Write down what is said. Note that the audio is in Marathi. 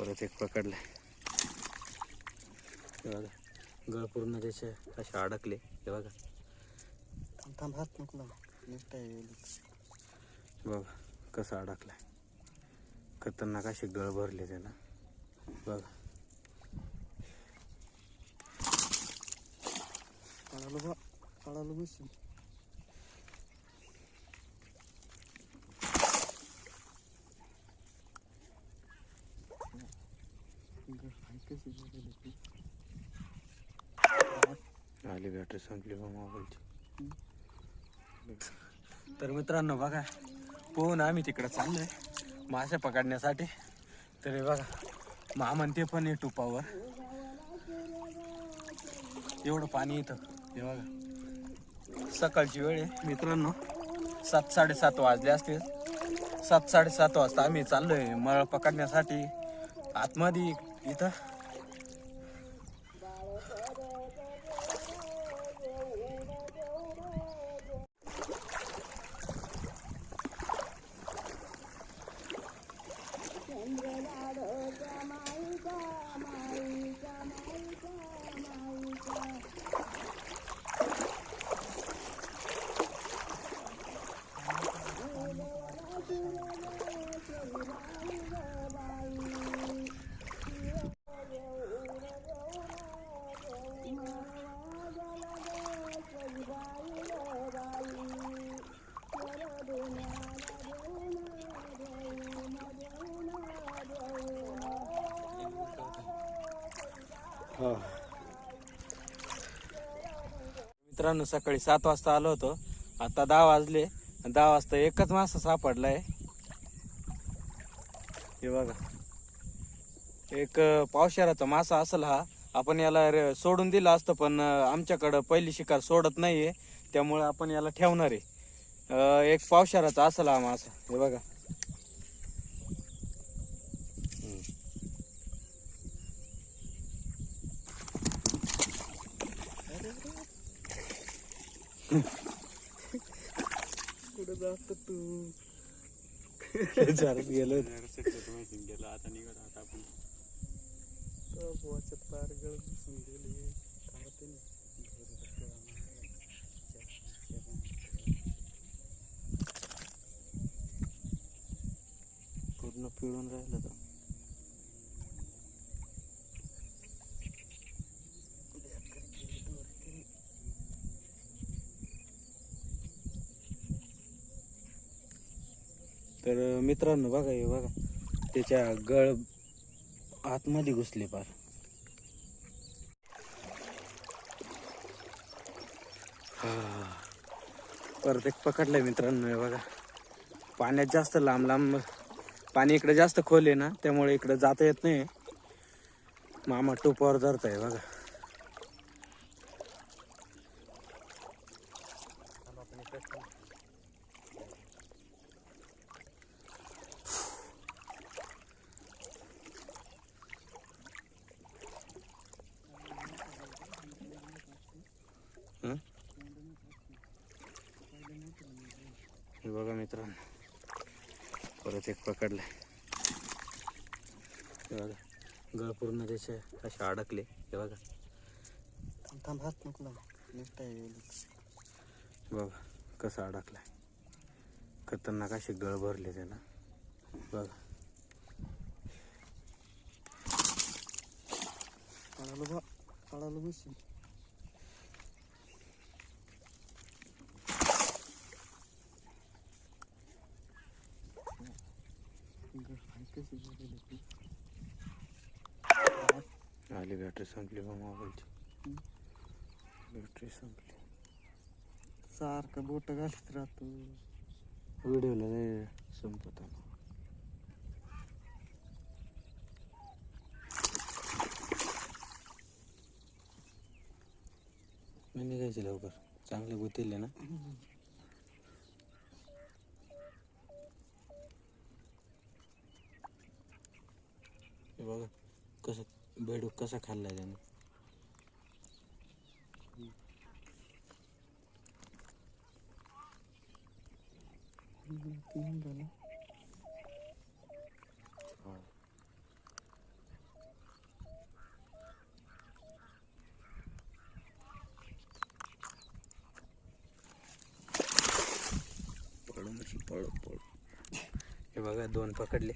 परत एक पकडलाय बघा गळ पूर्ण त्याचे असे अडकले. हे बघा. बघा कसं अडकलाय. खतरनाक असे गळ भरले त्याला बघा. पळालो बा पळालो बसून आली बॅटरी संपली बा मोबाईलची. तर मित्रांनो बघा पोहून आम्ही तिकडं चाललोय मासे पकडण्यासाठी. तर हे बघा मा म्हणते पण आहे टुपावर. एवढं पाणी येतं हे बघा सकाळची वेळ आहे. मित्रांनो सात साडेसात वाजले असतील. सात साडेसात वाजता आम्ही चाललोय मळ पकडण्यासाठी. आतमध्ये इथं. मित्रांनो सकाळी सात वाजता आलो होतो. आता दहा वाजले. दहा वाजता एकच मासा सापडलाय. हे बघा. एक अं, पावशेराचा मासा असेल हा. आपण याला रे- सोडून दिला असतं पण आमच्याकडं पहिली शिकार सोडत नाहीये. त्यामुळे आपण याला ठेवणार आहे. एक पावशेराचा असेल हा मासा. हे बघा. कुठं जात तू. झाडत गेलो गळ दिसून गेले. थांबते ना. पूर्ण पिळून राहिलं तर. तर मित्रांनो बघा हे बघा. त्याच्या गळ आतमध्ये घुसले पार. हा. परत एक पकडलाय मित्रांनो हे बघा. पाण्यात जास्त लांब लांब पाणी इकडे जास्त खोल आहे ना त्यामुळे इकडे जाता येत नाही. मामा टोपावर धरताय बघा. हे बघा मित्रांनो परत एक पकडलाय. हे बघा गळ पूर्ण त्याचे असे अडकले हे बघा. थांब हात नको आहे. बघा कसं अडकलाय. खतरनाक असे गळ भरले त्याला बघा. पळालो बा पळालो बसून आली बॅटरी संपली बा मोबाईलची. बॅटरी संपली सारखं बोट घालत राहतो व्हिडिओला नाही संपत. मी निघायचे लवकर चांगले गुतील ना हे बघा कसं बेडूक कसा खाल्लाय त्यानं. हे बघा दोन पकडले.